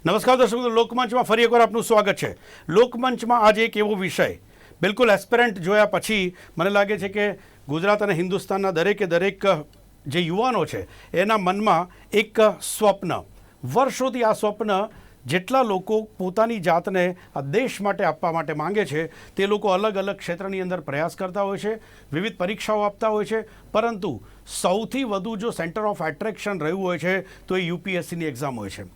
નમસ્કાર દર્શક લોકમંચમાં ફરી એકવાર આપનું સ્વાગત છે. લોકમંચમાં આજે એક એવો વિષય, બિલકુલ એસ્પેરન્ટ જોયા પછી મને લાગે છે કે ગુજરાત અને હિન્દુસ્તાનના દરેકે દરેક જે યુવાનો છે, એના મનમાં એક સ્વપ્ન, વર્ષોથી આ સ્વપ્ન જેટલા લોકો પોતાની જાતને આ દેશ માટે આપવા માટે માંગે છે, તે લોકો અલગ અલગ ક્ષેત્રની અંદર પ્રયાસ કરતા હોય છે, વિવિધ પરીક્ષાઓ આપતા હોય છે, પરંતુ સૌથી વધુ જો સેન્ટર ઓફ એટ્રેક્શન રહ્યું હોય છે, તો એ યુપીએસસીની એક્ઝામ હોય છે.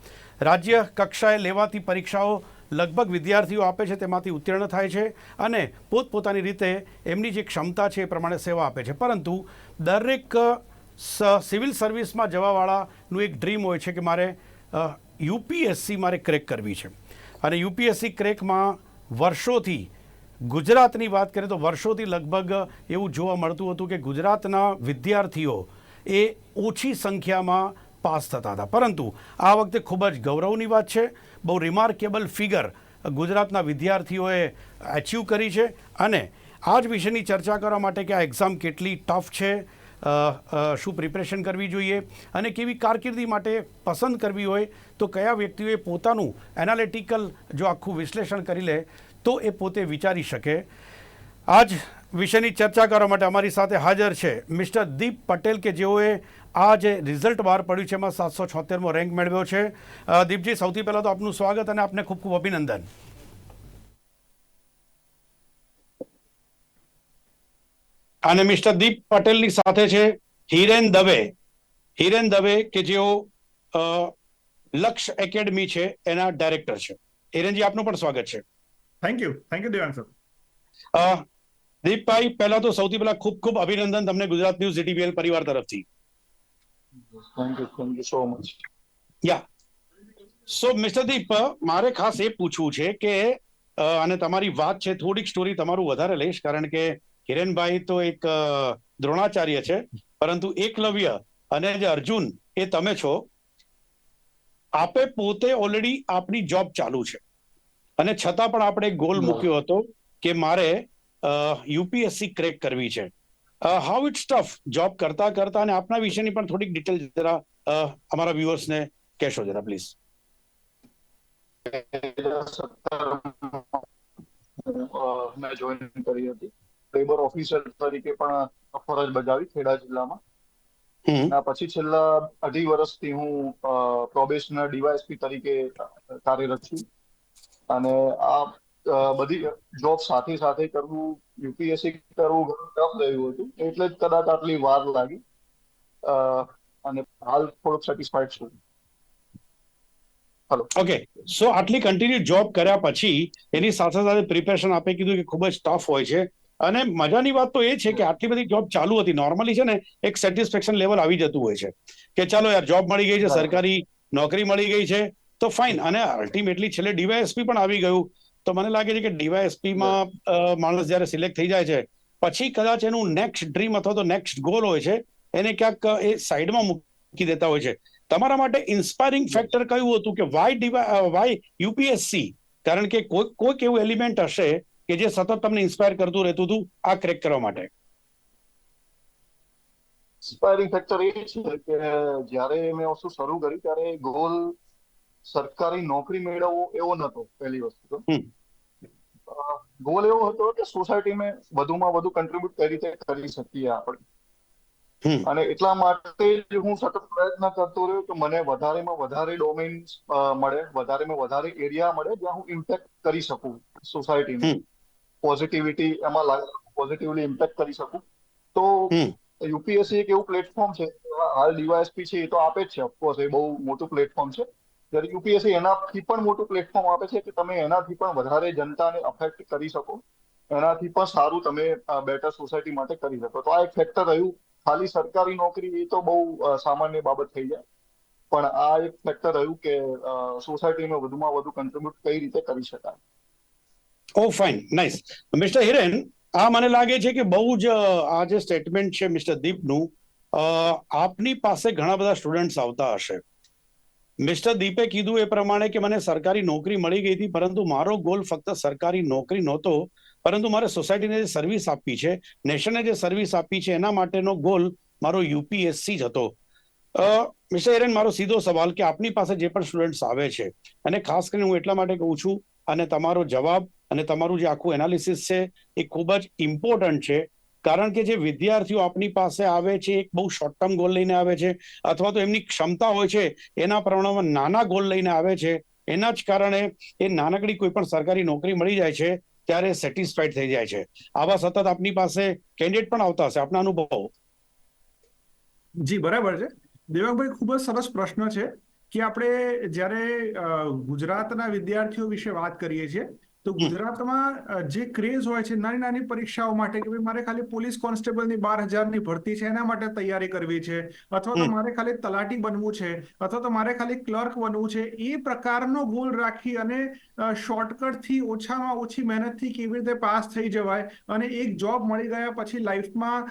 રાજ્ય કક્ષાએ લેવાતી પરીક્ષાઓ લગભગ વિદ્યાર્થીઓ આપે છે, તેમાંથી ઉત્તીર્ણ થાય છે અને પોતપોતાની રીતે એમની જે ક્ષમતા છે એ પ્રમાણે સેવા આપે છે. પરંતુ દરેક સિવિલ સર્વિસમાં જવાવાળાનું એક ડ્રીમ હોય છે કે મારે યુપીએસસી મારે ક્રેક કરવી છે. અને યુપીએસસી ક્રેકમાં વર્ષોથી ગુજરાતની વાત કરીએ તો વર્ષોથી લગભગ એવું જોવા મળતું હતું કે ગુજરાતના વિદ્યાર્થીઓ એ ઓછી સંખ્યામાં પાસ થતા હતા. પરંતુ આ વખતે ખૂબ જ ગૌરવની વાત છે. બહુ રિમાર્કેબલ ફિગર ગુજરાતના વિદ્યાર્થીઓએ એચીવ કરી છે અને આ જ વિષયની ચર્ચા કરવા માટે કે આ એક્ઝામ કેટલી ટફ છે શું પ્રિપરેશન કરવી જોઈએ અને કેવી કારકિર્દી માટે પસંદ કરવી હોય, તો કયા વ્યક્તિઓએ પોતાનું એનાલિટિકલ જો આખું વિશ્લેષણ કરી લે, તો એ પોતે વિચારી શકે. આજ વિષયની ચર્ચા કરવા માટે અમારી સાથે હાજર છે મિસ્ટર દીપ પટેલ કે જેઓએ આ જે રિઝલ્ટ બહાર પડ્યું છે એમાં સાતસો છોતેરમો રેન્ક મેળવ્યો છે. દીપજી સૌથી પહેલાં તો આપનું સ્વાગત અને આપને ખૂબ ખૂબ અભિનંદન. અને મિસ્ટર દીપ પટેલની સાથે છે હિરેન દવે. હિરેન દવે કે જેઓ અ, લક્ષ એકેડમી છે એના ડાયરેક્ટર છે. હિરેનજી આપનું પણ સ્વાગત છે. Thank you thank you Devang sir અ, દીપભાઈ પહેલા તો સૌથી પહેલા ખૂબ ખૂબ અભિનંદન તમને ગુજરાત ન્યૂઝ જીટીવીએલ પરિવાર તરફથી. Thank you thank you so much yeah so mister Deep મારે ખાસ એ પૂછવું છે કે અને તમારી વાત છે થોડીક સ્ટોરી તમારું વધારે લઈશ કારણ કે હિરેનભાઈ તો એક દ્રોણાચાર્ય છે પરંતુ એકલવ્ય અને જે અર્જુન એ તમે છો. આપે પોતે ઓલરેડી આપની જોબ ચાલુ છે. અને છતાં પણ આપણે ગોલ મૂક્યો હતો કે મારે યુપીએસસી ક્રેક કરવી છે. હાઉ ઇટ્સ ટફ જોબ કરતા કરતા અને આપના વિશેની પણ થોડીક ડિટેલ જરા અમારા વ્યુઅર્સને કહેશો જરા પ્લીઝ મેં જોઈન કરી હતી. લેબર ઓફિસર તરીકે પણ ફરજ બજાવી ખેડા જિલ્લામાં. પછી છેલ્લા અઢી વર્ષથી હું પ્રોબેશનર ડીવાયએસપી તરીકે કાર્યરત છું. અને આ બધી જોબ સાથે સાથે કરવું યુપીએસસી કરવું ઘણું ટફ રહ્યું હતું. એટલે જ કદાચ આટલી વાર લાગી. અ, અને હાલ થોડુંક સેટિસ્ફાઈડ છું. ઓકે સો આટલી કન્ટિન્યુ જોબ કર્યા પછી એની સાથે સાથે પ્રિપેરેશન આપે કીધું કે ખૂબ જ ટફ હોય છે. અને મજાની વાત તો એ છે કે આટલી બધી જોબ ચાલુ હતી. નોર્મલી છે ને એક સેટિસ્ફેક્શન લેવલ આવી જતું હોય છે. કે ચાલો યાર જોબ મળી ગઈ છે સરકારી નોકરી મળી ગઈ છે તો ફાઇન અને અલ્ટિમેટલી છેલ્લે ડીવાયએસપી પણ આવી ગયું. તો મને લાગે છે કે ડીવાયએસપીમાં માણસ જ્યારે સિલેક્ટ થઈ જાય છે પછી કદાચ એનું નેક્સ્ટ ડ્રીમ અથવા તો નેક્સ્ટ ગોલ હોય છે એને ક્યાંક એ સાઈડમાં મૂકી દેતા હોય છે. તમારા માટે ઇન્સ્પાયરિંગ ફેક્ટર કયું હતું કે વાય ડીવાય વાય યુપીએસસી કારણ કે કોઈ કોઈક એવું એલિમેન્ટ હશે કે જે સતત તમને ઇન્સ્પાયર કરતું રહેતું હતું આ ક્રેક કરવા માટે. ઇન્સ્પાયરિંગ ફેક્ટર એ છે કે જ્યારે મેં વસ્તુ શરૂ કરી ત્યારે ગોલ સરકારી નોકરી મેળવવો એવો નતો પહેલી વસ્તુ તો. ગોલ એવો હતો કે સોસાયટીમાં વધુમાં વધુ કન્ટ્રીબ્યુટ કઈ રીતે કરી શકીએ આપણે. અને એટલા માટે જ હું સતત પ્રયત્ન કરતો રહ્યો કે મને વધારેમાં વધારે ડોમેન મળે વધારેમાં વધારે એરિયા મળે જ્યાં હું ઇમ્પેક્ટ કરી શકું સોસાયટીને. પોઝિટિવિટી એમાં પોઝિટિવલી ઇમ્પેક્ટ કરી શકું. તો યુપીએસસી એક એવું પ્લેટફોર્મ છે હાલ ડીવાયએસપી છે એ તો આપે જ છે ઓફકોર્સ એ બહુ મોટું પ્લેટફોર્મ છે. જ્યારે યુપીએસસી એનાથી પણ મોટું પ્લેટફોર્મ આપે છે કે તમે એનાથી પણ વધારે જનતાને અફેક્ટ કરી શકો. એનાથી પણ સારું તમે બેટર સોસાયટી માટે કરી શકો. તો આ એક ફેક્ટર રહ્યું. ખાલી સરકારી નોકરી એ તો બહુ સામાન્ય બાબત થઈ જાય. પણ આ એક ફેક્ટર રહ્યું કે સોસાયટીમાં વધુમાં વધુ કન્ટ્રીબ્યુટ કઈ રીતે કરી શકાય. Oh fine nice mister Hiren આ મને લાગે છે કે બહુ જ આ જે સ્ટેટમેન્ટ છે મિસ્ટર દીપનું આપની પાસે ઘણા બધા સ્ટુડન્ટ્સ આવતા હશે. મિસ્ટર દીપે કીધું એ પ્રમાણે કે મને સરકારી નોકરી મળી ગઈ હતી, પરંતુ મારો ગોલ ફક્ત સરકારી નોકરી નહોતો, પરંતુ મારે સોસાયટીને જે સર્વિસ આપી છે નેશનને જે સર્વિસ આપી છે, એના માટેનો ગોલ મારો યુપીએસસી જ હતો. મિસ્ટર એરન મારો સીધો સવાલ કે આપની પાસે જે પણ સ્ટુડન્ટ્સ આવે છે, અને ખાસ કરીને હું એટલા માટે કહું છું, અને તમારો જવાબ અને તમારું જે આખું એનાલિસિસ છે, એ ખૂબ જ ઇમ્પોર્ટન્ટ છે કારણ કે જે વિદ્યાર્થીઓ આપની પાસે આવે છે, એક બહુ શોર્ટ ટર્મ ગોલ લઈને આવે છે, અથવા તો એમની ક્ષમતા હોય છે, એના પ્રમાણમાં નાના ગોલ લઈને આવે છે, એના જ કારણે એ નાનકડી કોઈ પણ સરકારી નોકરી મળી જાય છે, ત્યારે સેટિસ્ફાઈડ થઈ જાય છે. આવા સતત આપની પાસે કેન્ડિડેટ પણ આવતા હશે, આપના અનુભવ? જી, બરાબર છે. દેવાંગભાઈ, ખૂબ જ સરસ પ્રશ્ન છે કે આપણે જ્યારે ગુજરાતના વિદ્યાર્થીઓ વિશે વાત કરીએ છીએ તો ગુજરાતમાં જે ક્રેઝ હોય છે નાની નાની પરીક્ષાઓ માટે કે ભાઈ મારે ખાલી પોલીસ કોન્સ્ટેબલની બાર હજારની ભરતી છે એના માટે તૈયારી કરવી છે અથવા તો મારે ખાલી તલાટી બનવું છે અથવા તો મારે ખાલી ક્લર્ક બનવું છે એ પ્રકારનો ગોલ રાખી અને શોર્ટકટથી ઓછામાં ઓછી મહેનતથી કેવી રીતે પાસ થઈ જવાય અને એક જોબ મળી ગયા પછી લાઈફમાં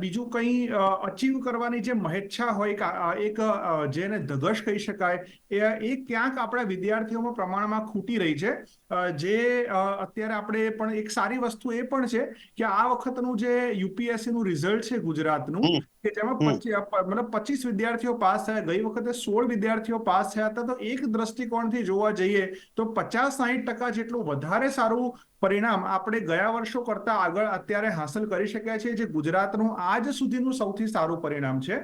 બીજું કંઈ અચીવ કરવાની જે મહેચ્છા હોય એક જેને ધગશ કહી શકાય એ ક્યાંક આપણા વિદ્યાર્થીઓમાં પ્રમાણમાં ખૂટી રહી છે જે અત્યારે આપણે પણ એક સારી વસ્તુ એ પણ છે કે આ વખતનું જે યુપીએસસી નું રિઝલ્ટ છે ગુજરાતનું કે જેમાં મતલબ પચીસ વિદ્યાર્થીઓ પાસ થયા ગઈ વખતે સોળ વિદ્યાર્થીઓ પાસ થયા હતા તો એક દ્રષ્ટિકોણથી જોવા જઈએ તો પચાસ સાહીઠ ટકા જેટલું વધારે સારું પરિણામ આપણે ગયા વર્ષો કરતા આગળ અત્યારે હાંસલ કરી શક્યા છે જે ગુજરાતનું આજ સુધીનું સૌથી સારું પરિણામ છે.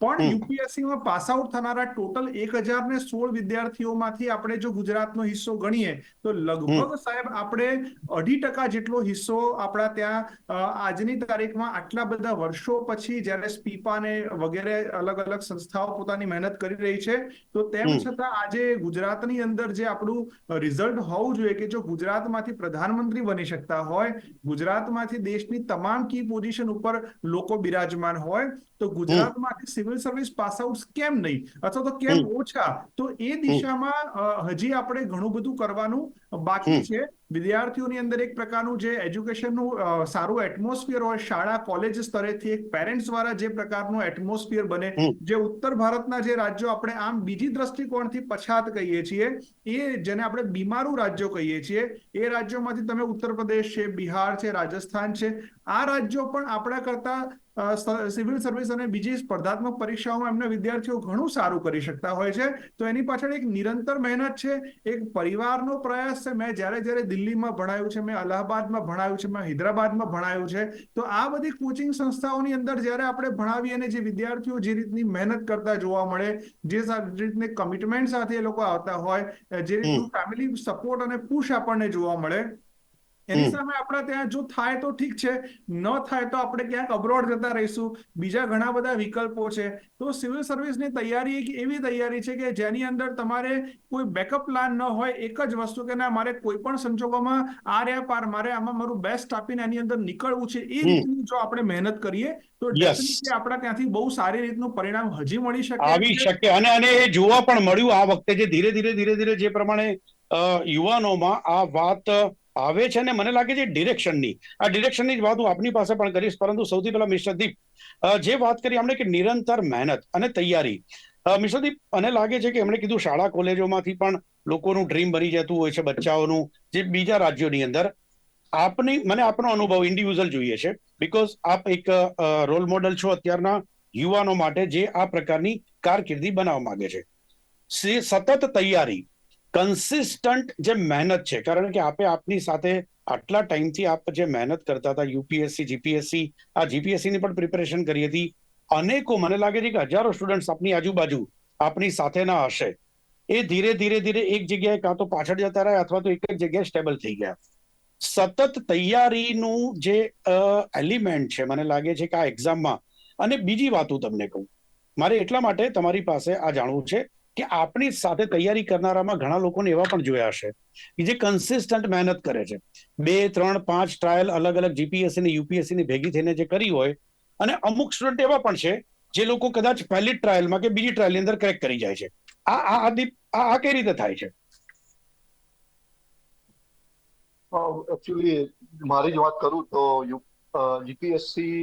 પણ. યુપીએસસીમાં પાસ આઉટ થનારા ટોટલ એક હજાર ને સોળ વિદ્યાર્થીઓમાંથી આપણે જો ગુજરાતનો હિસ્સો ગણીએ તો લગભગ સાહેબ આપણે અઢી ટકા જેટલો હિસ્સો આપણા ત્યાં આજની તારીખમાં આટલા બધા વર્ષો પછી જ્યારે સ્પીપા ને વગેરે અલગ અલગ સંસ્થાઓ પોતાની મહેનત કરી રહી છે તો તેમ છતાં આજે ગુજરાતની અંદર જે આપણું રિઝલ્ટ હોવું જોઈએ કે જો ગુજરાતમાંથી પ્રધાનમંત્રી બની શકતા હોય ગુજરાતમાંથી દેશની તમામ કી પોઝિશન ઉપર લોકો બિરાજમાન હોય તો ગુજરાતમાંથી સિવિલ સર્વિસ પાસ આઉટ કેમ નહીં? અથવા તો કેમ ઓછા? તો એ દિશામાં હજી આપણે ઘણું બધું કરવાનું બાકી છે. વિદ્યાર્થીઓની અંદર એક પ્રકારનું જે એજ્યુકેશનનું સારું એટમોસ્ફિયર હોય શાળા કોલેજ સ્તરેથી એક પેરેન્ટ્સ વાળા જે પ્રકારનું એટમોસ્ફિયર બને જે ઉત્તર ભારતના જે રાજ્યો આપણે આમ બીજી દ્રષ્ટિકોણથી પછાત કહીએ છીએ એ જેને આપણે બીમારું રાજ્યો કહીએ છીએ એ રાજ્યોમાંથી તમે ઉત્તર પ્રદેશ છે બિહાર છે રાજસ્થાન છે આ રાજ્યો પણ આપણા કરતા સિવિલ સર્વિસ અને બીજી સ્પર્ધાત્મક પરીક્ષાઓમાં એમના વિદ્યાર્થીઓ ઘણું સારું કરી શકતા હોય છે. તો એની પાછળ એક નિરંતર મહેનત છે. એક પરિવારનો પ્રયાસ છે. મેં જ્યારે જ્યારે દિલ્હીમાં ભણાયું છે મેં અલ્હાબાદમાં ભણાયું છે મેં હૈદરાબાદમાં ભણાયું છે. તો આ બધી કોચિંગ સંસ્થાઓની અંદર જ્યારે આપણે ભણાવીએ અને જે વિદ્યાર્થીઓ જે રીતની મહેનત કરતા જોવા મળે જે રીતની કમિટમેન્ટ સાથે એ લોકો આવતા હોય જે રીતનું ફેમિલી સપોર્ટ અને પુશ આપણને જોવા મળે એની સામે આપણે ત્યાં જો થાય તો ઠીક છે ન થાય તો આપણે ક્યાંક અબ્રોડ જતા રહીશું બીજા ઘણા બધા વિકલ્પો છે. તો સિવિલ સર્વિસની તૈયારી એક એવી તૈયારી છે કે જેની અંદર તમારે કોઈ બેકઅપ પ્લાન ન હોય એક જ વસ્તુ કે ના મારે કોઈ પણ સંજોગોમાં આ રહ્યા પાર મારે આમાં મારું બેસ્ટ આપીને એની અંદર નીકળવું છે એ. રીતની જો આપણે મહેનત કરીએ તો ડેફિનેટલી આપણા ત્યાંથી બહુ સારી રીતનું પરિણામ હજી મળી શકે આવી શકે. અને અને એ જોવા પણ મળ્યું આ વખતે જે ધીરે ધીરે ધીરે ધીરે જે પ્રમાણે યુવાનોમાં આ વાત આવે છે ને મને લાગે છે ડિરેક્શનની આ ડિરેક્શનની જ વાત હું આપની પાસે પણ કરીશ, પરંતુ સૌથી પહેલા મિસ્ટર દીપ જે વાત કરી આપણે કે નિરંતર મહેનત અને તૈયારી. મિસ્ટર દીપ, મને લાગે છે કે એમણે કીધું શાળા કોલેજોમાંથી પણ લોકોનું ડ્રીમ બની જતું હોય છે, બચ્ચાઓનું, જે બીજા રાજ્યોની અંદર. આપની, મને આપનો અનુભવ ઇન્ડિવિજ્યુઅલ જોઈએ છે બીકોઝ આપ એક રોલ મોડલ છો અત્યારના યુવાનો માટે જે આ પ્રકારની કારકિર્દી બનાવવા માંગે છે. સતત તૈયારી કન્સિસ્ટન્ટ જે મહેનત છે, કારણ કે આપે આપની સાથે આટલા ટાઈમથી આપ જે મહેનત કરતા હતા, યુપીએસસી, જીપીએસસી, આ જીપીએસસીની પણ પ્રિપેરેશન કરી હતી. અનેકો મને લાગે છે કે હજારો સ્ટુડન્ટ્સ આપની આજુબાજુ આપની સાથેના હશે. એ ધીરે ધીરે ધીરે એક જગ્યાએ કાં તો પાછળ જતા રહ્યા અથવા તો એક જ જગ્યાએ સ્ટેબલ થઈ ગયા. સતત તૈયારીનું જે એલિમેન્ટ છે, મને લાગે છે કે આ એક્ઝામમાં અને બીજી વાત હું તમને કહું. મારે એટલા માટે તમારી પાસે આ જાણવું છે કે આપણી સાથે તૈયારી કરનારામાં ઘણા લોકોને એવા પણ જોયા હશે કે જે કન્સિસ્ટન્ટ મહેનત કરે છે. બે, ત્રણ, પાંચ ટ્રાયલ અલગ અલગ જીપીએસસી ને યુપીએસસી ની ભેગી થઈને જે કરી હોય અને અમુક સ્ટુડન્ટ એવા પણ છે જે લોકો કદાચ પહેલી ટ્રાયલમાં કે બીજી ટ્રાયલની અંદર ક્રેક કરી જાય છે. આ આ આ કઈ રીતે થાય છે? એકચ્યુઅલી મારી જ વાત કરું તો જીપીએસસી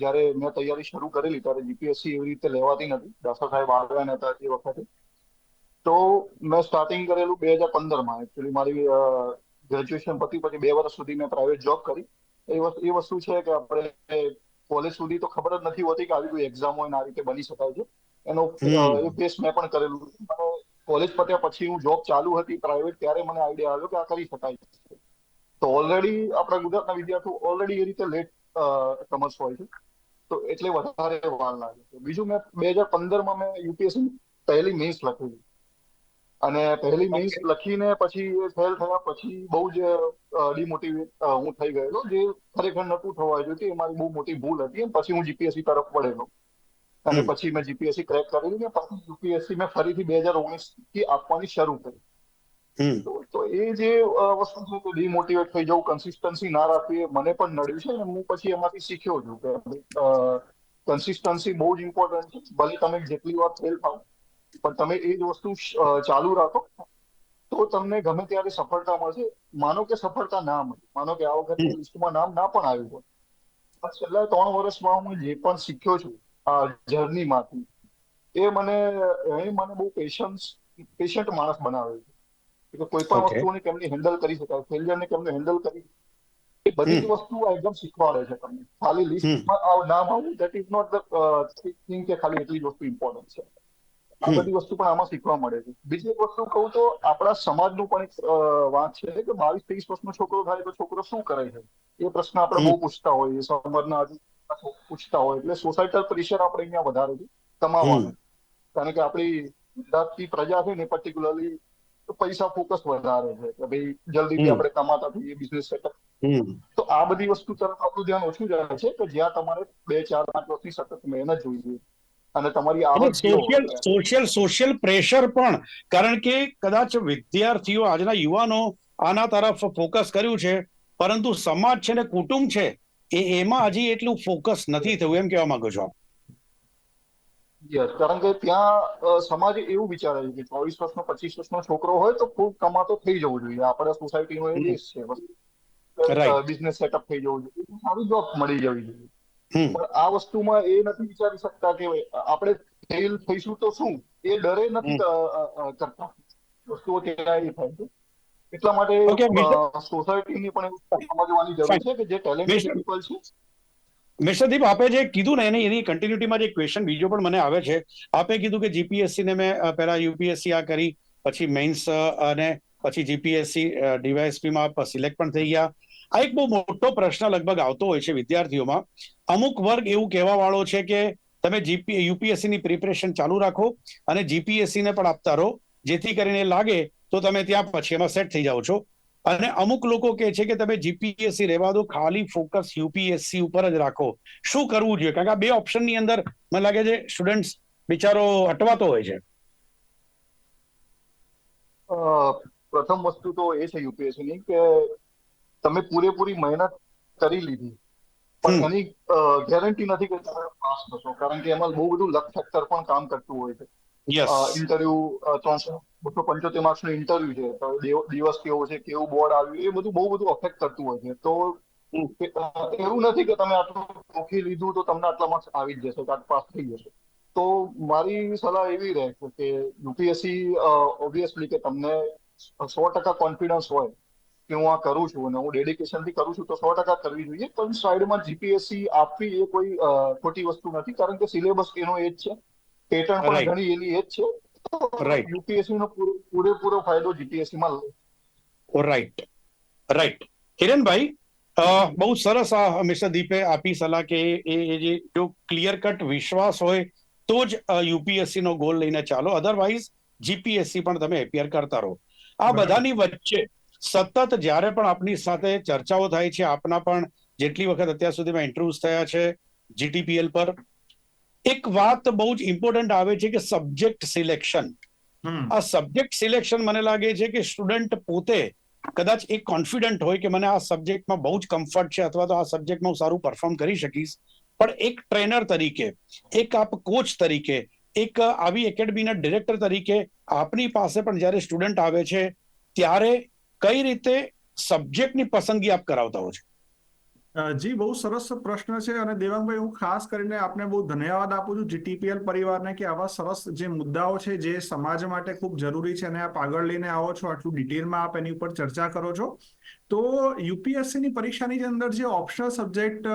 જ્યારે મેં તૈયારી શરૂ કરેલી ત્યારે જીપીએસસી એવી રીતે લેવાતી નથી. દાસા સાહેબ આવ્યા નતા એ વખતે. તો મેં સ્ટાર્ટિંગ કરેલું બે હજાર પંદરમાં. એકચ્યુઅલી મારી ગ્રેજ્યુએશન પતી પછી બે વર્ષ સુધી મેં પ્રાઇવેટ જોબ કરી. એ વસ્તુ એ વસ્તુ છે કે આપણે કોલેજ સુધી તો ખબર જ નથી હોતી કે આવી કોઈ એક્ઝામ હોય ને આ રીતે બની શકાય છે. એનો એ ફેસ મેં પણ કરેલું. મને કોલેજ પત્યા પછી હું જોબ ચાલુ હતી પ્રાઇવેટ ત્યારે મને આઈડિયા આવ્યો કે આ કરી શકાય. તો ઓલરેડી આપણા ગુજરાતના વિદ્યાર્થીઓ ઓલરેડી એ રીતે લેટ કમર્સ હોય છે. તો એટલે વધારે વાર લાગે છે. બીજું મેં બે હજાર પંદરમાં મેં યુપીએસસી પહેલી મેન્સ લખેલી. અને પહેલી મેન્સ લખીને પછી એ ફેલ થયા પછી બહુ જ ડિમોટિવેટ હું થઈ ગયેલો જે ખરેખર નતું થવા જોઈએ એ મારી બહુ મોટી ભૂલ હતી પછી હું જીપીએસસી તરફ વળેલો. અને પછી મેં જીપીએસસી ક્રેક કરેલી ને પછી યુપીએસસી મેં ફરીથી બે હજાર ઓગણીસથી આપવાની શરૂ કરી. તો તો એ જે વસ્તુ છે કે ડિમોટિવેટ થઈ જવું કન્સિસ્ટન્સી ના રાખવી એ મને પણ નડ્યું છે અને હું પછી એમાંથી શીખ્યો છું કે કન્સિસ્ટન્સી બહુ જ ઇમ્પોર્ટન્ટ છે. ભલે તમે જેટલી વાર ફેલ થાવ પણ તમે એ જ વસ્તુ ચાલુ રાખો. તો તમને ગમે ત્યારે સફળતા મળશે. માનો કે સફળતા ના મળી. માનો કે આ વખતે. લિસ્ટમાં નામ ના પણ આવ્યું હોય. પણ છેલ્લા ત્રણ વર્ષમાં હું જે પણ શીખ્યો છું આ જર્નીમાંથી એ મને એ મને બહુ પેશન્સ પેશન્ટ માણસ બનાવે છે. કે કોઈ પણ. વસ્તુને કેમની હેન્ડલ કરી શકાય ફેલિયરને કેમને હેન્ડલ કરી એ બધી જ વસ્તુ આ એકદમ શીખવાડે છે તમને. ખાલી લિસ્ટમાં નામ આવું that is not the thing કે ખાલી એટલી જ વસ્તુ ઇમ્પોર્ટન્ટ છે. આ બધી વસ્તુ પણ આમાં શીખવા મળે છે. બીજી એક વસ્તુ કહું તો આપણા સમાજનું પણ એક વાત છે કે બાવીસ ત્રીસ વર્ષનો છોકરો થાય તો છોકરો શું કરે છે? એ પ્રશ્ન આપણે બહુ પૂછતા હોઈએ. સમાજના પૂછતા હોય. એટલે સોસાયટલ પ્રેશર આપણે અહીંયા વધારે છે કમાવાનું. કારણ કે આપણી ગુજરાતની પ્રજા છે ને પર્ટિક્યુલરલી પૈસા ફોકસ વધારે છે. કે ભાઈ જલ્દીથી આપણે કમાતા થઈએ બિઝનેસ સેટઅપ તો આ બધી વસ્તુ તરફ આપણું ધ્યાન ઓછું જાય છે કે જ્યાં તમારે બે ચાર પાંચ વર્ષની સતત મહેનત જોઈએ. અને તમારી આવક સોશિયલ સોશિયલ સોશિયલ પ્રેશર પણ કારણ કે કદાચ વિદ્યાર્થીઓ આજના યુવાનો આના તરફ ફોકસ કર્યું છે પરંતુ સમાજ છે ને કુટુંબ છે એ એમાં હજી એટલું ફોકસ નથી થયું એમ કહેવા માંગો છો યસ કારણ કે ત્યાં સમાજ એવું વિચારે છે કે ચોવીસ વર્ષનો પચીસ વર્ષનો છોકરો હોય તો ખૂબ કમાતો થઈ જવું જોઈએ. આપણા સોસાયટીનો એ હમ. છે. બિઝનેસ સેટઅપ થઈ જવું જોઈએ. સારી જોબ મળી જવી જોઈએ. પણ આ વસ્તુમાં એ નથી વિચારી શકતા કે આપણે ફેલ થઈશું તો શું? એ ડરે નથી કરતા. વસ્તુઓ ત્યાં થાય છે. એટલા માટે સોસાયટીની પણ સમજવાની જરૂર છે કે જે ટેલેન્ટેડ પીપલ છે. મિસ્ટરદીપ આપે જે કીધું ને એની એની કન્ટિન્યુટીમાં જે ક્વેશ્ચન બીજો પણ મને આવે છે આપે કીધું કે જીપીએસસી ને મેં પહેલા યુપીએસસી આ કરી પછી મેઇન્સ અને પછી જીપીએસસી ડીવાયએસપી માં સિલેક્ટ પણ થઈ ગયા. આ એક બહુ મોટો પ્રશ્ન લગભગ આવતો હોય છે વિદ્યાર્થીઓમાં. અમુક વર્ગ એવું કહેવા વાળો છે કે તમે જીપી યુપીએસસી ની પ્રિપરેશન ચાલુ રાખો અને જીપીએસસી ને પણ આપતા રહો. જેથી કરીને લાગે તો તમે ત્યાં પછી એમાં સેટ થઈ જાઓ છો. અને અમુક લોકો કહે છે કે તમે જીપીએસસી રહેવા દો, ખાલી ફોકસ યુપીએસસી ઉપર જ રાખો. શું કરવું જોઈએ? કારણ કે આ બે ઓપ્શનની અંદર મને લાગે છે સ્ટુડન્ટ્સ બિચારો અટવાતો હોય છે. પ્રથમ વસ્તુ તો એ છે યુપીએસસી ની કે તમે પૂરેપૂરી મહેનત કરી લીધી. પણ એની ગેરંટી નથી કે તમે પાસ થશો. કારણ કે એમાં બહુ બધું લક ફેક્ટર પણ કામ કરતું હોય છે. ઇન્ટરવ્યુ ત્રણસો બસો પંચોતેર માર્ક્સનું ઇન્ટરવ્યુ છે. તો દિવસ કેવો છે કેવું બોર્ડ આવ્યું એ બધું બહુ બધું અફેક્ટ કરતું હોય છે. તો એવું નથી કે તમે આટલું ઓખી લીધું તો તમને આટલા માર્ક્સ આવી જ જશે કે પાસ થઈ જશે. તો મારી સલાહ એવી રહે કે યુપીએસસી ઓબ્વિયસલી કે તમને સો ટકા કોન્ફિડન્સ હોય કે હું આ કરું છું અને હું ડેડિકેશનથી કરું છું તો સો ટકા કરવી જોઈએ. પણ સાઈડમાં જીપીએસસી આપવી એ કોઈ ખોટી વસ્તુ નથી. કારણ કે સિલેબસ એનો એ જ છે. પેટર્ન પણ ઘણી એની એ જ છે. યુપીએસસી નો પૂરેપૂરો ફાયદો જીપીએસસી માં રાઈટ રાઈટ કિરણભાઈ બહુ સરસ આ મિસ્ટર દીપે આપી સલાહ કે એ એ જે જો ક્લિયર કટ વિશ્વાસ હોય તો જ યુપીએસસી નો ગોલ લઈને ચાલો. અધરવાઇઝ જીપીએસસી પણ તમે એપિયર કરતા રહો. આ બધાની વચ્ચે સતત જ્યારે પણ આપની સાથે ચર્ચાઓ થાય છે આપના પણ જેટલી વખત અત્યાર સુધીમાં ઇન્ટરવ્યુઝ થયા છે જીટીપીએલ પર એક વાત બહુ જ ઇમ્પોર્ટન્ટ આવે છે કે સબ્જેક્ટ સિલેક્શન આ સબ્જેક્ટ સિલેક્શન મને લાગે છે કે સ્ટુડન્ટ પોતે કદાચ એક કોન્ફિડન્ટ હોય કે મને આ સબ્જેક્ટમાં બહુ જ કમ્ફર્ટ છે અથવા તો આ સબ્જેક્ટમાં હું સારું પરફોર્મ કરી શકીશ. પણ એક ટ્રેનર તરીકે એક આપ કોચ તરીકે એક આવી એકેડમીના ડિરેક્ટર તરીકે આપની પાસે પણ જ્યારે સ્ટુડન્ટ આવે છે ત્યારે કઈ રીતે સબ્જેક્ટની પસંદગી આપ કરાવતા હો છો? જી, બહુ સરસ પ્રશ્ન છે અને દેવાંગભાઈ, હું ખાસ કરીને આપને બહુ ધન્યવાદ આપું છું જીટીપીએલ પરિવારને કે આવા સરસ જે મુદ્દાઓ છે જે સમાજ માટે ખૂબ જરૂરી છે અને આપ આગળ લઈને આવો છો, આટલું ડિટેલમાં આપ એની ઉપર ચર્ચા કરો છો. તો યુપીએસસી ની પરીક્ષાની અંદર જે ઓપ્શનલ સબ્જેક્ટ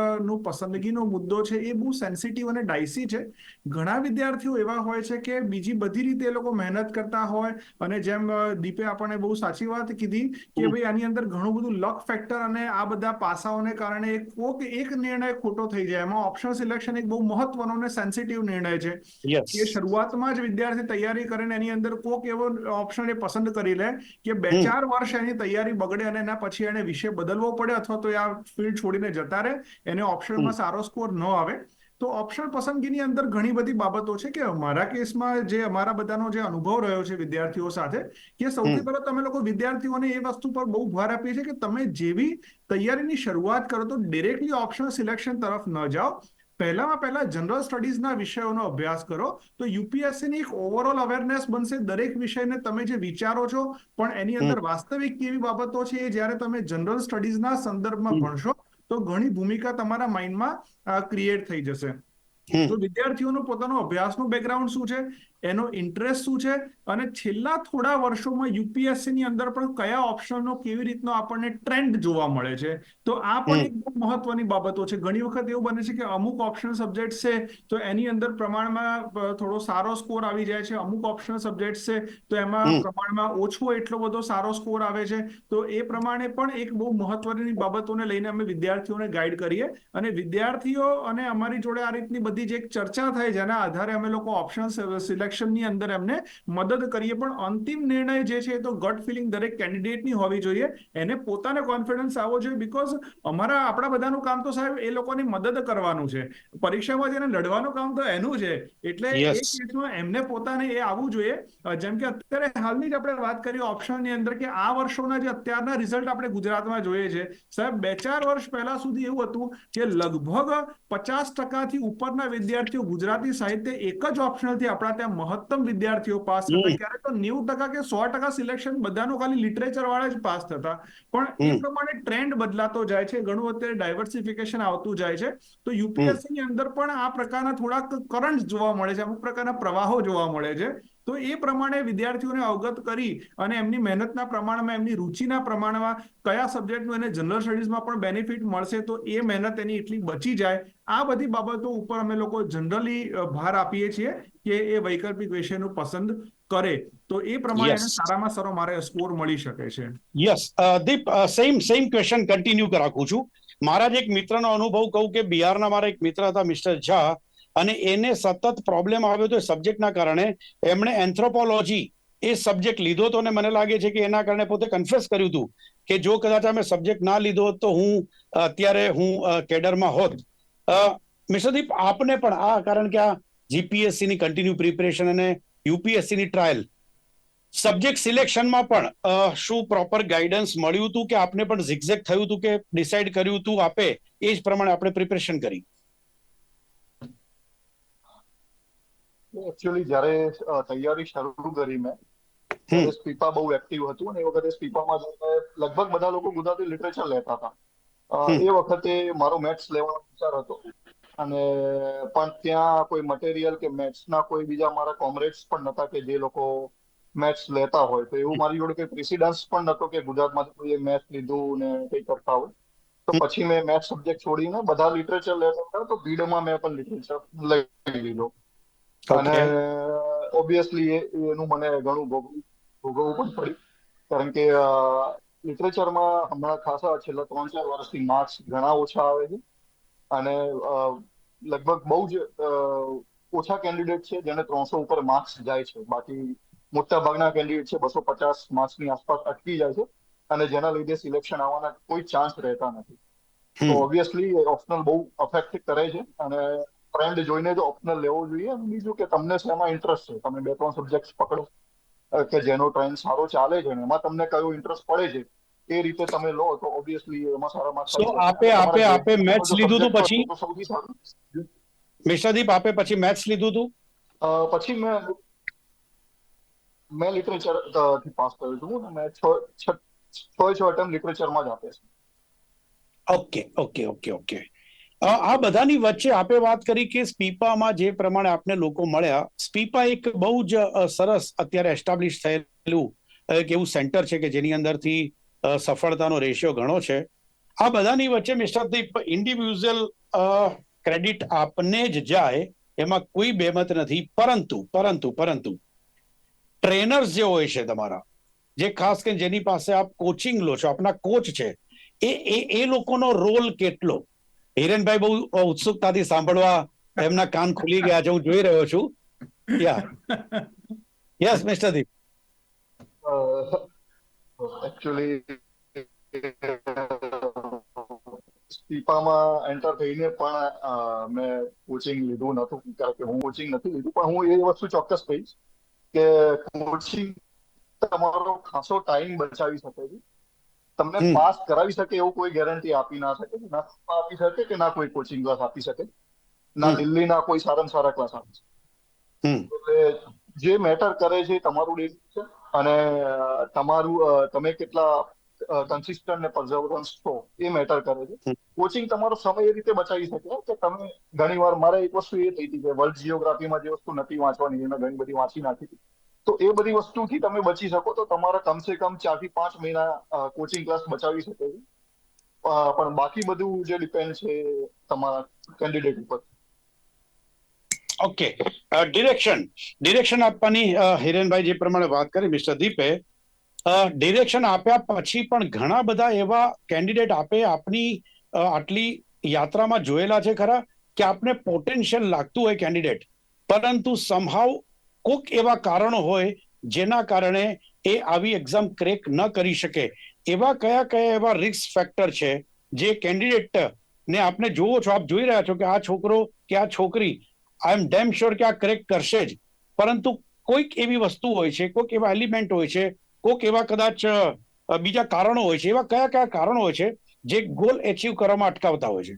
પસંદગીનો મુદ્દો છે એ બહુ સેન્સિટિવ અને ડાયસી છે. ઘણા વિદ્યાર્થીઓ એવા હોય છે કે બીજી બધી રીતે એ લોકો મહેનત કરતા હોય અને જેમ દીપે આપણને બહુ સાચી વાત કીધી કે ભાઈ આની અંદર ઘણું બધું લક ફેક્ટર અને આ બધા પાસાઓને કારણે એક કોક એક નિર્ણય ખોટો થઈ જાય. એમાં ઓપ્શનલ સિલેક્શન એક બહુ મહત્વનો અને સેન્સિટિવ નિર્ણય છે. કે શરૂઆતમાં જ વિદ્યાર્થી તૈયારી કરીને એની અંદર કોક એવો ઓપ્શન એ પસંદ કરી લે કે બે ચાર વર્ષ એની તૈયારી બગડે અને એના પછી એને વિષય બદલવો પડે અથવા તો આ ફિલ્ડ છોડીને જતા રહે એને ઓપ્શનમાં સારો સ્કોર ન આવે. તો ઓપ્શન પસંદગીની અંદર ઘણી બધી બાબતો છે કે અમારા કેસમાં જે અમારા બધાનો જે અનુભવ રહ્યો છે વિદ્યાર્થીઓ સાથે કે સૌથી. પહેલા તમે લોકો વિદ્યાર્થીઓને એ વસ્તુ પર બહુ ભાર આપીએ છીએ કે તમે જેવી તૈયારીની શરૂઆત કરો તો ડિરેક્ટલી ઓપ્શન સિલેક્શન તરફ ન જાઓ. પહેલામાં પહેલા જનરલ સ્ટડીઝના વિષયોનો અભ્યાસ કરો તો યુપીએસસી ની એક ઓવરઓલ અવેરનેસ બનશે દરેક વિષયને તમે જે વિચારો છો પણ એની અંદર વાસ્તવિક કેવી બાબતો છે એ જ્યારે તમે જનરલ સ્ટડીઝના સંદર્ભમાં ભણશો તો ઘણી ભૂમિકા તમારા માઇન્ડમાં ક્રિએટ થઈ જશે. તો વિદ્યાર્થીઓનો પોતાનો અભ્યાસનું બેકગ્રાઉન્ડ શું છે? એનો ઇન્ટરેસ્ટ શું છે? અને છેલ્લા થોડા વર્ષોમાં યુપીએસસી ની અંદર પણ કયા ઓપ્શનનો કેવી રીતનો આપણને ટ્રેન્ડ જોવા મળે છે? તો આ પણ એક બહુ મહત્વની બાબતો છે. ઘણી વખત એવું બને છે કે અમુક ઓપ્શનલ સબ્જેક્ટ છે તો એની અંદર પ્રમાણમાં થોડો સારો સ્કોર આવી જાય છે. અમુક ઓપ્શનલ સબ્જેક્ટ છે તો એમાં પ્રમાણમાં ઓછો એટલો બધો સારો સ્કોર આવે છે. તો એ પ્રમાણે પણ એક બહુ મહત્વની બાબતોને લઈને અમે વિદ્યાર્થીઓને ગાઈડ કરીએ. અને વિદ્યાર્થીઓ અને અમારી જોડે આ રીતની બધી જે એક ચર્ચા થાય જેના આધારે અમે લોકો ઓપ્શન સિલેક્શનની અંદર એમને મદદ કરીએ. પણ અંતિમ નિર્ણય જે છે તો ગટ ફિલિંગ દરેક કેન્ડિડેટની હોવી જોઈએ. એને પોતાને કોન્ફિડન્સ આવવો જોઈએ બિકોઝ અમારા આપણા બધાનું કામ તો સાહેબ એ લોકોની મદદ કરવાનું છે. પરીક્ષામાં જેને લડવાનું કામ તો એનું છે. એટલે એ કેસમાં એમને પોતાને એ આવવું જોઈએ. જેમ કે અત્યારે હાલની જ આપણે વાત કરી ઓપ્શનની અંદર કે આ વર્ષોના જે અત્યારના રિઝલ્ટ આપણે ગુજરાતમાં જોઈએ છે. સાહેબ બે ચાર વર્ષ પહેલા સુધી એવું હતું કે લગભગ પચાસ ટકાથી ઉપરના વિદ્યાર્થીઓ ગુજરાતી સાહિત્ય એક જ ઓપ્શનલથી આપણા ત્યાં મહત્તમ વિદ્યાર્થીઓ પાસ થતા હમ. તો નેવું ટકા કે સો ટકા સિલેક્શન બધાનું ખાલી લિટરેચર વાળા જ પાસ થતા. પણ એ પ્રમાણે ટ્રેન્ડ બદલાતો જાય છે. ઘણું અત્યારે ડાયવર્સિફિકેશન આવતું જાય છે. તો યુપીએસસી ની અંદર પણ આ પ્રકારના થોડાક કરંટ જોવા મળે છે. અમુક પ્રકારના પ્રવાહો જોવા મળે છે. તો એ પ્રમાણે વિદ્યાર્થીઓને અવગત કરી અને એમની મહેનતના પ્રમાણમાં એમની રુચિના પ્રમાણમાં કયા સબ્જેક્ટનું એને જનરલ સ્ટડીઝમાં પણ બેનિફિટ મળશે તો એ મહેનત એની એટલી બચી જાય. આ બધી બાબતો ઉપર અમે લોકો જનરલી ભાર આપીએ છીએ કે એ વૈકલ્પિક વિષયનું પસંદ કરે. તો એ પ્રમાણે સારામાં સારો મારે સ્કોર મળી શકે છે. Yes Deep same same question continue રાખું છું. મારા જ એક મિત્રનો અનુભવ કહું કે બિહારના મારા એક મિત્ર હતા મિસ્ટર ઝા. અને એને સતત પ્રોબ્લેમ આવ્યો હતો સબ્જેક્ટના કારણે એમણે એન્થ્રોપોલોજી એ સબ્જેક્ટ લીધો હતો અને મને લાગે છે કે એના કારણે પોતે કન્ફેસ કર્યું હતું કે જો કદાચ અમે સબ્જેક્ટ ના લીધો હોત તો હું અત્યારે હું કેડરમાં હોત. મિશ્રદીપ દીપ, આપને પણ આ કારણ કે આ જીપીએસસી ની કન્ટિન્યુ પ્રિપેરેશન અને યુપીએસસી ની ટ્રાયલ સબ્જેક્ટ સિલેક્શનમાં પણ શું પ્રોપર ગાઈડન્સ મળ્યું હતું કે આપને પણ ઝિકઝેક થયું હતું કે ડિસાઈડ કર્યું હતું આપે એ જ પ્રમાણે આપણે પ્રિપેરેશન કરી. એકચ્યુઅલી જ્યારે તૈયારી શરૂ કરી મેં સ્પીપા બહુ એક્ટિવ હતું અને એ વખતે સ્પીપામાં લગભગ બધા લોકો ગુજરાતી લિટરેચર લેતા હતા. એ વખતે મારો મેથ્સ લેવાનો વિચાર હતો. અને પણ ત્યાં કોઈ મટીરિયલ કે મેથ્સના કોઈ બીજા મારા કોમરેડ્સ પણ નતા કે જે લોકો મેથ્સ લેતા હોય. તો એવું મારી જોડે કોઈ પ્રેસિડન્સ પણ નતો કે ગુજરાતમાંથી કોઈ મેથ્સ લીધું ને કંઈ કરતા હોય. તો પછી મેં મેથ્સ સબ્જેક્ટ છોડીને બધા લિટરેચર લેતા હતા તો ભીડમાં મેં પણ લિટરેચર લઈ લીધો. અને ઓબ્વિયસલી એનું મને ઘણું ભોગવું ભોગવવું પણ પડ્યું. કારણ કે લિટરેચરમાં હમણાં ખાસા છેલ્લા ત્રણ ચાર વર્ષથી માર્ક્સ ઘણા ઓછા આવે છે. અને લગભગ બહુ જ ઓછા કેન્ડિડેટ છે જેને ત્રણસો ઉપર માર્ક્સ જાય છે. બાકી મોટા ભાગના કેન્ડિડેટ છે બસો પચાસ માર્ક્સની આસપાસ અટકી જાય છે અને જેના લીધે સિલેક્શન આવવાના કોઈ ચાન્સ રહેતા નથી. તો. ઓબ્વિયસલી ઓપ્શનલ બહુ અફેક્ટ કરે છે અને ટ્રેન્ડ જોઈને જ ઓપ્શનલ લેવો જોઈએ. બીજું કે તમને શેમાં ઇન્ટરેસ્ટ છે? તમે બે ત્રણ સબ્જેક્ટ પકડો. કે જેનો ટ્રેન્ડ સારો ચાલે છે એમાં તમને કયો ઇન્ટરેસ્ટ પડે છે એ રીતે તમે લો. તો ઓબ્વિયસલી એમાં સારા માર્ક્સ આપે આપે આપે મેથ્સ લીધું હતું પછી? સૌથી સારું. મિસ્ટર આપે પછી મેથ્સ લીધું હતું પછી મેં મેં લિટરેચરથી પાસ કર્યું છું મેં છ છ છ અટેમ્પ લિટરેચરમાં જ આપે છે. ઓકે ઓકે ઓકે ઓકે આ બધાની વચ્ચે આપે વાત કરી કે સ્પીપામાં જે પ્રમાણે આપને લોકો મળ્યા, સ્પીપા એક બહુ જ સરસ અત્યારે એસ્ટાબ્લિશ થયેલું એક એવું સેન્ટર છે કે જેની અંદરથી સફળતાનો રેશિયો ઘણો છે. આ બધાની વચ્ચે મિસ્ટર દીપ ઇન્ડિવિજ્યુઅલ ક્રેડિટ આપને જ જાય, એમાં કોઈ બેમત નથી. પરંતુ પરંતુ પરંતુ ટ્રેનર્સ જે હોય છે તમારા, જે ખાસ કરીને જેની પાસે આપ કોચિંગ લો છો, આપના કોચ છે, એ એ લોકોનો રોલ કેટલો? હિરેનભાઈ બહુ ઉત્સુકતાથી સાંભળવા એમના કાન ખુલી ગયા છે, હું જોઈ રહ્યો છું. યસ મિસ્ટર દીપ એકચ્યુઅલી સ્ટીપામાં એન્ટર થઈને પણ મેં કોચિંગ લીધું નહોતું, કારણ કે હું કોચિંગ નથી લીધું, પણ હું એ વસ્તુ ચોક્કસ કહીશ કે કોચિંગ તમારો ખાસો ટાઈમ બચાવી શકે છે. તમને પાસ કરાવી શકે એવું કોઈ ગેરંટી આપી ના શકે ના આપી શકે કે ના કોઈ કોચિંગ ક્લાસ આપી શકે ના દિલ્હી દિલ્હીના કોઈ સારા સારા ક્લાસ આપી શકે. એટલે જે મેટર કરે છે તમારું ડેટ છે અને તમારું તમે કેટલા કન્સિસ્ટન્ટ ને પર્ઝર્વન્સ છો એ મેટર કરે છે. કોચિંગ તમારો સમય એ રીતે બચાવી શકે કે તમે ઘણી વાર મારે એક વસ્તુ એ થઈ હતી કે વર્લ્ડ જીઓગ્રાફીમાં જે વસ્તુ નથી વાંચવાની એ મેં ઘણી બધી વાંચી નાખી હતી. તો એ બધી વસ્તુથી તમે બચી શકો. તો તમારા કમસે કમ ચારથી પાંચ મહિના કોચિંગ ક્લાસ બચાવી શકે છે. પણ બાકી બધું જે ડિપેન્ડ છે તમારા કેન્ડિડેટ ઉપર. ઓકે ડિરેક્શન ડિરેક્શન આપવાની હિરેનભાઈ જે પ્રમાણે વાત કરી, મિસ્ટર દીપે ડિરેક્શન આપ્યા પછી પણ ઘણા બધા એવા કેન્ડિડેટ આપે આપની આટલી યાત્રામાં જોયેલા છે ખરા, કે આપને પોટેન્શિયલ લાગતું હોય કેન્ડિડેટ પરંતુ સમહાવ કોક એવા કારણો હોય જેના કારણે એ આવી એક્ઝામ ક્રેક ન કરી શકે. એવા કયા કયા એવા રિસ્ક ફેક્ટર છે જે કેન્ડિડેટ ને આપને જોવો છો, આપ જોઈ રહ્યા છો કે આ છોકરો કે આ છોકરી આઈ એમ ડેમ શ્યોર કે આ ક્રેક કરશે જ. પરંતુ કોઈક એવી વસ્તુ હોય છે, કોઈક એવા એલિમેન્ટ હોય છે, કોઈક એવા કદાચ બીજા કારણો હોય છે, એવા કયા કયા કારણો હોય છે જે ગોલ એચીવ કરવામાં અટકાવતા હોય છે.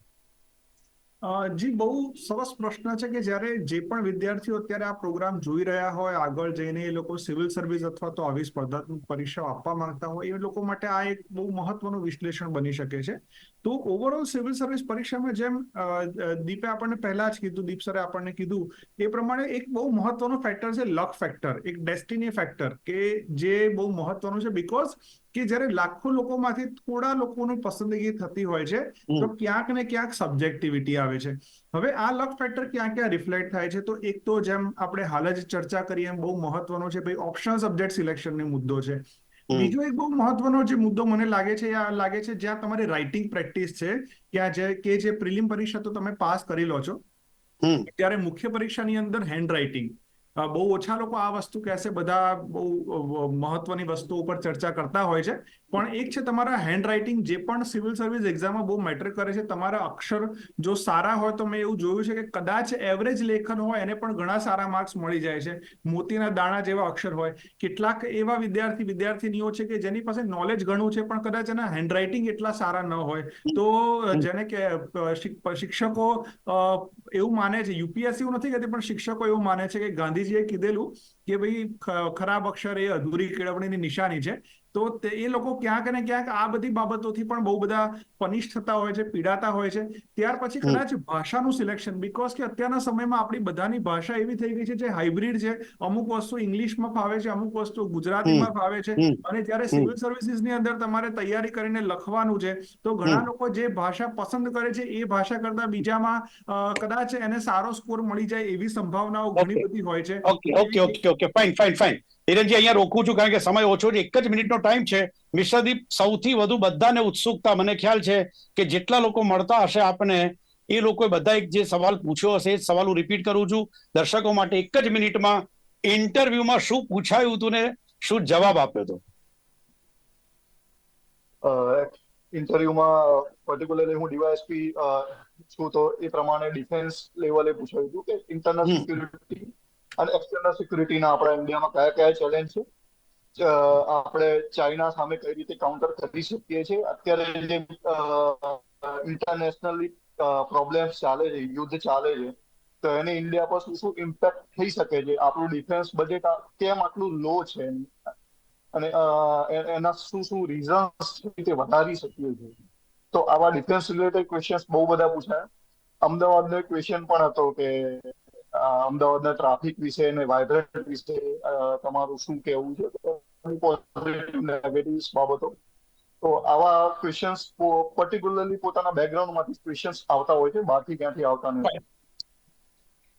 જી, બહુ સરસ પ્રશ્ન છે કે જ્યારે જે પણ વિદ્યાર્થીઓ અત્યારે આ પ્રોગ્રામ જોઈ રહ્યા હોય, આગળ જઈને એ લોકો સિવિલ સર્વિસ અથવા તો આવી સ્પર્ધાત્મક પરીક્ષાઓ આપવા માંગતા હોય, એ લોકો માટે આ એક બહુ મહત્વનું વિશ્લેષણ બની શકે છે. તો ઓવરઓલ સિવિલ સર્વિસ પરીક્ષામાં જેમ દીપે આપણને પહેલા જ કીધું દીપ સરે આપણને કીધું એ પ્રમાણે એક બહુ મહત્વનો ફેક્ટર છે લક ફેક્ટર એક ડેસ્ટિની ફેક્ટર કે જે બહુ મહત્વનું છે બીકોઝ કે જ્યારે લાખો લોકોમાંથી થોડા લોકોની પસંદગી થતી હોય છે તો ક્યાંક ને ક્યાંક સબ્જેક્ટિવિટી આવે છે. હવે આ લક ફેક્ટર ક્યાં ક્યાં રિફ્લેક્ટ થાય છે? તો એક તો જેમ આપણે હાલ જ ચર્ચા કરી એમ બહુ મહત્વનો છે ભાઈ ઓપ્શનલ સબ્જેક્ટ સિલેક્શનનો મુદ્દો છે. બીજો એક બહુ મહત્વનો જે મુદ્દો મને લાગે છે આ લાગે છે જ્યાં તમારી રાઇટિંગ પ્રેક્ટિસ છે ત્યાં જે કે જે પ્રિલિમ પરીક્ષા તો તમે પાસ કરી લો છો. ત્યારે મુખ્ય પરીક્ષાની અંદર હેન્ડ રાઇટિંગ બહુ ઓછા લોકો આ વસ્તુ કહેશે બધા બહુ મહત્વની વસ્તુ ઉપર ચર્ચા કરતા હોય છે. પણ એક છે તમારા હેન્ડ રાઇટિંગ જે પણ સિવિલ સર્વિસ એક્ઝામમાં બહુ મેટર કરે છે તમારા અક્ષર જો સારા હોય તો મેં એવું જોયું છે કે કદાચ એવરેજ લેખન હોય એને પણ ઘણા સારા માર્ક્સ મળી જાય છે. મોતીના દાણા જેવા અક્ષર હોય. કેટલાક એવા વિદ્યાર્થી વિદ્યાર્થીનીઓ છે કે જેની પાસે નોલેજ ઘણું છે પણ કદાચ એના હેન્ડરાઇટિંગ એટલા સારા ન હોય. તો જેને કે શિક્ષકો એવું માને છે યુપીએસસી એવું નથી કહેતી પણ શિક્ષકો એવું માને છે કે ગાંધીજીએ કીધેલું કે ભાઈ ખરાબ અક્ષર એ અધૂરી કેળવણીની નિશાની છે. તો તે એ લોકો ક્યાંક ને ક્યાંક આ બધી બાબતોથી પણ બહુ બધા પનિશ થતા હોય છે પીડાતા હોય છે. ત્યાર પછી. કદાચ ભાષાનું સિલેક્શન બીકોઝ કે અત્યારના સમયમાં આપણી બધાની ભાષા એવી થઈ ગઈ છે જે હાઇબ્રિડ છે. અમુક વસ્તુ ઇંગ્લિશમાં ફાવે છે અમુક વસ્તુ ગુજરાતીમાં ફાવે છે. અને જ્યારે સિવિલ સર્વિસીસની અંદર તમારે તૈયારી કરીને લખવાનું છે તો ઘણા લોકો જે ભાષા પસંદ કરે છે એ ભાષા કરતા બીજામાં કદાચ એને સારો સ્કોર મળી જાય એવી સંભાવનાઓ ઘણી બધી હોય છે. Okay okay okay okay fine fine fine Hirenji અહીંયા રોકું છું કારણ કે સમય ઓછો છે. એક જ મિનિટનો ટાઈમ છે. મિશ્રદીપ સૌથી વધુ બધાને ઉત્સુકતા. મને ખ્યાલ છે કે જેટલા લોકો મળતા હશે આપને એ લોકોએ બધા એક જે સવાલ પૂછ્યો હશે એ સવાલ હું રિપીટ કરું છું. દર્શકો માટે એક જ મિનિટમાં ઇન્ટરવ્યુમાં શું પૂછાયું હતું ને શું જવાબ આપ્યો હતો? ઇન્ટરવ્યુમાં પર્ટિક્યુલરલી હું ડીવાયએસપી છું તો એ પ્રમાણે ડિફેન્સ લેવલે પૂછાયું હતું કે ઇન્ટરનલ સિક્યુરિટી અને એક્સટર્નલ સિક્યુરિટીના આપણા ઇન્ડિયામાં કયા કયા ચેલેન્જ છે? આપણે ચાઇના સામે કઈ રીતે કાઉન્ટર કરી શકીએ છીએ? અત્યારે જે ઇન્ટરનેશનલી પ્રોબ્લેમ્સ ચાલે છે, યુદ્ધ ચાલે છે, તો એને ઇન્ડિયા પર શું શું ઇમ્પેક્ટ થઈ શકે છે? આપણું ડિફેન્સ બજેટ કેમ આટલું લો છે? અને એના શું શું રીઝન્સ રીતે વધારી શકીએ છીએ. તો આવા ડિફેન્સ રિલેટેડ ક્વેશ્ચન્સ બહુ બધા પૂછાયા. અમદાવાદનો એક ક્વેશ્ચન પણ હતો કે અમદાવાદના ટ્રાફિક વિશે અને વાઇબ્રન્ટ વિશે તમારું શું કહેવું છે? પોઝિટિવ નેગેટિવ બાબતો? તો આવા ક્વેશ્ચન્સ પર્ટિક્યુલરલી પોતાના બેકગ્રાઉન્ડમાંથી ક્વેશ્ચન્સ આવતા હોય છે બહારથી ક્યાંથી આવતા નથી?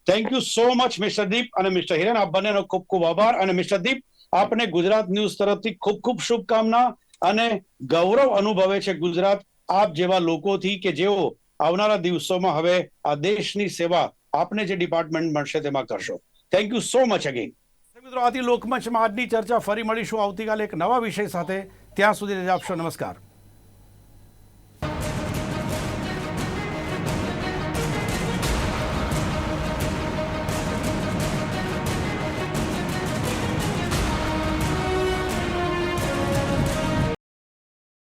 Thank you so much mister Deep અને મિસ્ટર હિરેન આપ બંનેનો ખૂબ ખૂબ આભાર. અને મિસ્ટર દીપ આપને ગુજરાત ન્યૂઝ તરફથી ખૂબ ખૂબ શુભકામના અને ગૌરવ અનુભવે છે ગુજરાત આપ જેવા લોકોથી કે જેઓ આવનારા દિવસોમાં હવે આ દેશની સેવા આપને જે ડિપાર્ટમેન્ટ મળશે તેમાં કરશો. Thank you so much again મિત્રો, આથી લોકમંચમાં આજની ચર્ચા ફરી મળીશું. આવતીકાલે એક નવા વિષય સાથે. ત્યાં સુધી રજા આપશો. નમસ્કાર.